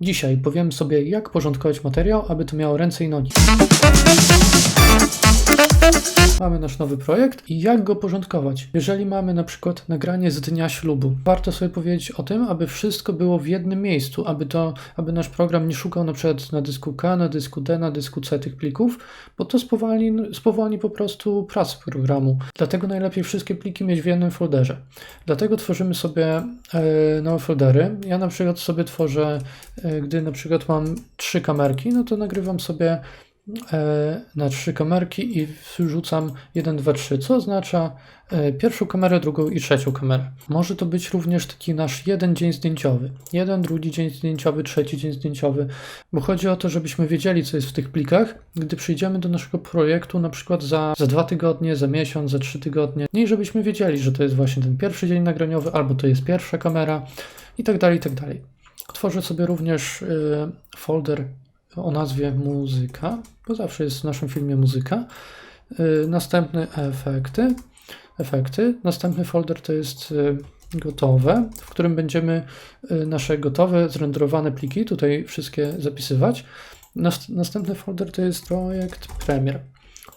Dzisiaj powiem sobie, jak porządkować materiał, aby to miało ręce i nogi. Mamy nasz nowy projekt i jak go porządkować. Jeżeli mamy na przykład nagranie z dnia ślubu, warto sobie powiedzieć o tym, aby wszystko było w jednym miejscu, aby to, aby nasz program nie szukał na przykład na dysku K, na dysku D, na dysku C tych plików, bo to spowolni, spowolni po prostu pracę programu. Dlatego najlepiej wszystkie pliki mieć w jednym folderze. Dlatego tworzymy sobie e, nowe foldery. Ja na przykład sobie tworzę, e, gdy na przykład mam trzy kamerki, no to nagrywam sobie na trzy kamerki i wrzucam 1, 2, 3, co oznacza e, pierwszą kamerę, drugą i trzecią kamerę. Może to być również taki nasz jeden dzień zdjęciowy. Jeden, drugi dzień zdjęciowy, trzeci dzień zdjęciowy, bo chodzi o to, żebyśmy wiedzieli, co jest w tych plikach, gdy przyjdziemy do naszego projektu, na przykład za, za dwa tygodnie, za miesiąc, za trzy tygodnie, i żebyśmy wiedzieli, że to jest właśnie ten pierwszy dzień nagraniowy, albo to jest pierwsza kamera i tak dalej, i tak dalej. Tworzę sobie również y, folder o nazwie muzyka, bo zawsze jest w naszym filmie muzyka. Y, następny efekty. Efekty. Następny folder to jest y, gotowe, w którym będziemy y, nasze gotowe, zrenderowane pliki tutaj wszystkie zapisywać. Nas, następny folder to jest projekt Premier.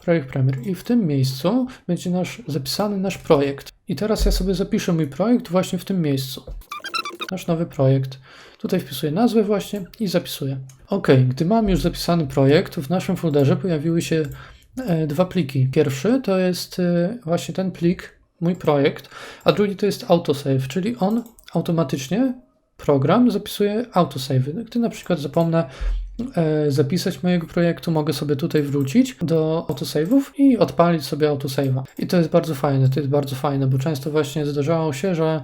Projekt Premier. I w tym miejscu będzie nasz zapisany nasz projekt. I teraz ja sobie zapiszę mój projekt właśnie w tym miejscu. Nasz nowy projekt. Tutaj wpisuję nazwę właśnie i zapisuję. Ok, gdy mam już zapisany projekt, w naszym folderze pojawiły się e, dwa pliki. Pierwszy to jest e, właśnie ten plik, mój projekt, a drugi to jest autosave, czyli on automatycznie, program zapisuje autosave. Gdy na przykład zapomnę e, zapisać mojego projektu, mogę sobie tutaj wrócić do autosave'ów i odpalić sobie autosave'a. I to jest bardzo fajne, to jest bardzo fajne, bo często właśnie zdarzało się, że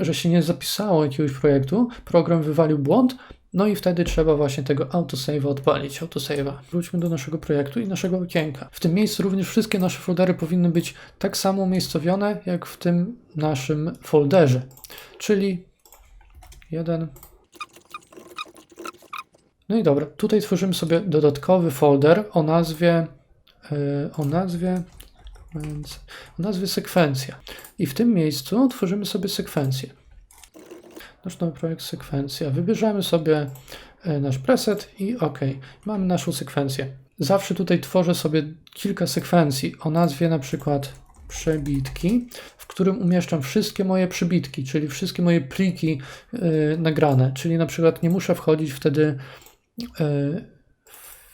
że się nie zapisało jakiegoś projektu, program wywalił błąd, no i wtedy trzeba właśnie tego autosave'a odpalić, autosave'a. Wróćmy do naszego projektu i naszego okienka. W tym miejscu również wszystkie nasze foldery powinny być tak samo umiejscowione, jak w tym naszym folderze, czyli jeden. No i dobra, tutaj tworzymy sobie dodatkowy folder o nazwie, yy, o nazwie o nazwie sekwencja. I w tym miejscu tworzymy sobie sekwencję. Nasz nowy projekt sekwencja. Wybierzemy sobie e, nasz preset i OK. Mamy naszą sekwencję. Zawsze tutaj tworzę sobie kilka sekwencji o nazwie na przykład przebitki, w którym umieszczam wszystkie moje przebitki, czyli wszystkie moje pliki yy, nagrane. Czyli na przykład nie muszę wchodzić wtedy yy,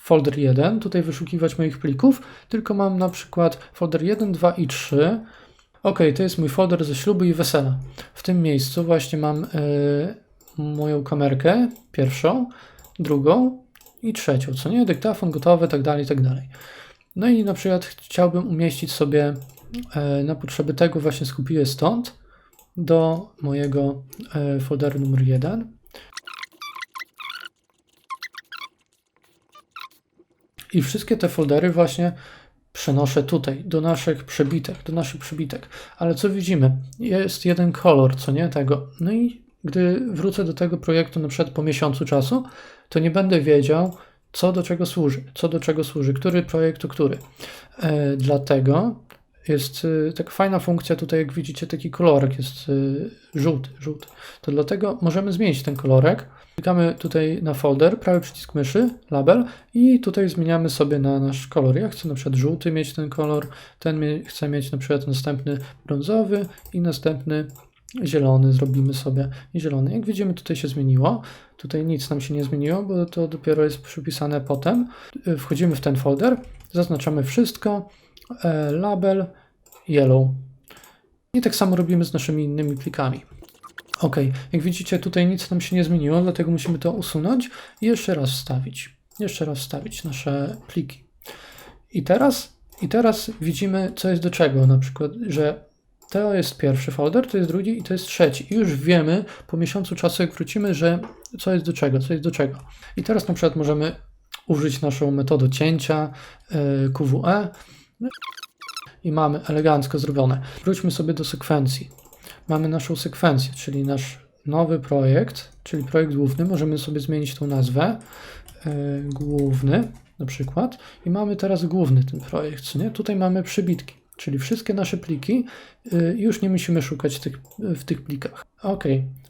folder 1, tutaj wyszukiwać moich plików, tylko mam na przykład folder 1, 2 i 3. Ok, to jest mój folder ze ślubu i wesela. W tym miejscu właśnie mam y, moją kamerkę, pierwszą, drugą i trzecią, co nie? Dyktafon gotowy, tak dalej, tak dalej. No i na przykład chciałbym umieścić sobie y, na potrzeby tego właśnie skupiłem stąd do mojego y, folderu numer 1. I wszystkie te foldery właśnie przenoszę tutaj, do naszych przebitek, do naszych przebitek. Ale co widzimy? Jest jeden kolor, co nie tego. No i gdy wrócę do tego projektu na przykład po miesiącu czasu, to nie będę wiedział, co do czego służy, co do czego służy, który projekt który. E, dlatego jest y, taka fajna funkcja tutaj, jak widzicie, taki kolorek jest y, żółty, żółty. To dlatego możemy zmienić ten kolorek. Klikamy tutaj na folder, prawy przycisk myszy, label i tutaj zmieniamy sobie na nasz kolor. Ja chcę na przykład żółty mieć ten kolor, ten chcę mieć na przykład następny brązowy i następny zielony zrobimy sobie i zielony. Jak widzimy tutaj się zmieniło, tutaj nic nam się nie zmieniło, bo to dopiero jest przypisane potem. Y, wchodzimy w ten folder, zaznaczamy wszystko, label, yellow. I tak samo robimy z naszymi innymi plikami. Ok, jak widzicie tutaj nic nam się nie zmieniło, dlatego musimy to usunąć i jeszcze raz wstawić. Jeszcze raz wstawić nasze pliki. I teraz, I teraz widzimy co jest do czego, na przykład, że to jest pierwszy folder, to jest drugi i to jest trzeci. I już wiemy po miesiącu czasu, jak wrócimy, że co jest do czego, co jest do czego. I teraz na przykład możemy użyć naszą metodę cięcia QWE i mamy elegancko zrobione. Wróćmy sobie do sekwencji. Mamy naszą sekwencję, czyli nasz nowy projekt, czyli projekt główny. Możemy sobie zmienić tą nazwę. Yy, główny na przykład. I mamy teraz główny ten projekt. Nie? Tutaj mamy przybitki. Czyli wszystkie nasze pliki y, już nie musimy szukać tych, w tych plikach. Ok,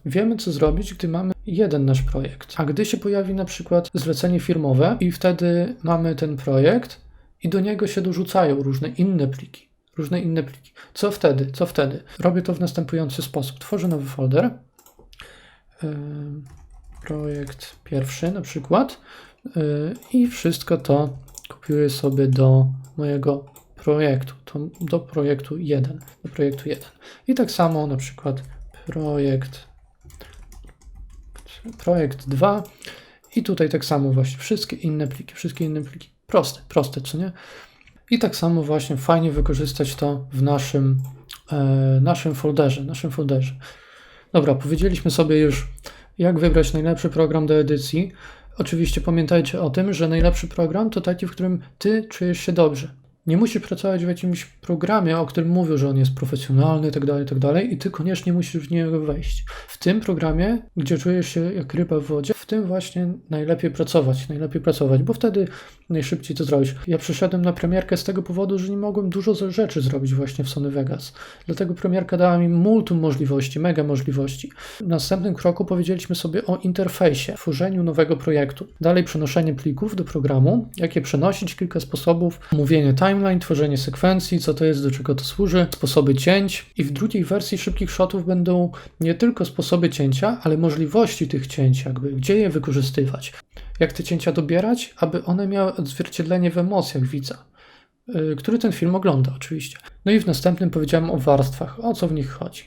wiemy co zrobić, gdy mamy jeden nasz projekt. A gdy się pojawi na przykład zlecenie firmowe i wtedy mamy ten projekt i do niego się dorzucają różne inne pliki. Różne inne pliki. Co wtedy? Co wtedy? Robię to w następujący sposób. Tworzę nowy folder. Yy, projekt pierwszy na przykład. Yy, I wszystko to kopiuję sobie do mojego projektu, do projektu 1, do projektu 1. I tak samo na przykład projekt projekt 2 i tutaj tak samo właśnie wszystkie inne pliki, wszystkie inne pliki. Proste, proste, czy nie? I tak samo właśnie fajnie wykorzystać to w naszym, e, naszym folderze, naszym folderze. Dobra, powiedzieliśmy sobie już, jak wybrać najlepszy program do edycji. Oczywiście pamiętajcie o tym, że najlepszy program to taki, w którym ty czujesz się dobrze. Nie musisz pracować w jakimś programie, o którym mówią, że on jest profesjonalny itd., tak itd. Tak i ty koniecznie musisz w niego wejść. W tym programie, gdzie czujesz się jak ryba w wodzie, w tym właśnie najlepiej pracować, najlepiej pracować, bo wtedy najszybciej to zrobisz. Ja przyszedłem na premierkę z tego powodu, że nie mogłem dużo rzeczy zrobić właśnie w Sony Vegas. Dlatego premierka dała mi multum możliwości, mega możliwości. W następnym kroku powiedzieliśmy sobie o interfejsie, tworzeniu nowego projektu. Dalej przenoszenie plików do programu, jak je przenosić, kilka sposobów, mówienie timeline, tworzenie sekwencji, co to jest, do czego to służy, sposoby cięć. I w drugiej wersji szybkich shotów będą nie tylko sposoby cięcia, ale możliwości tych cięć, jakby gdzie je wykorzystywać. Jak te cięcia dobierać, aby one miały odzwierciedlenie w emocjach widza, yy, który ten film ogląda oczywiście. No i w następnym powiedziałem o warstwach, o co w nich chodzi.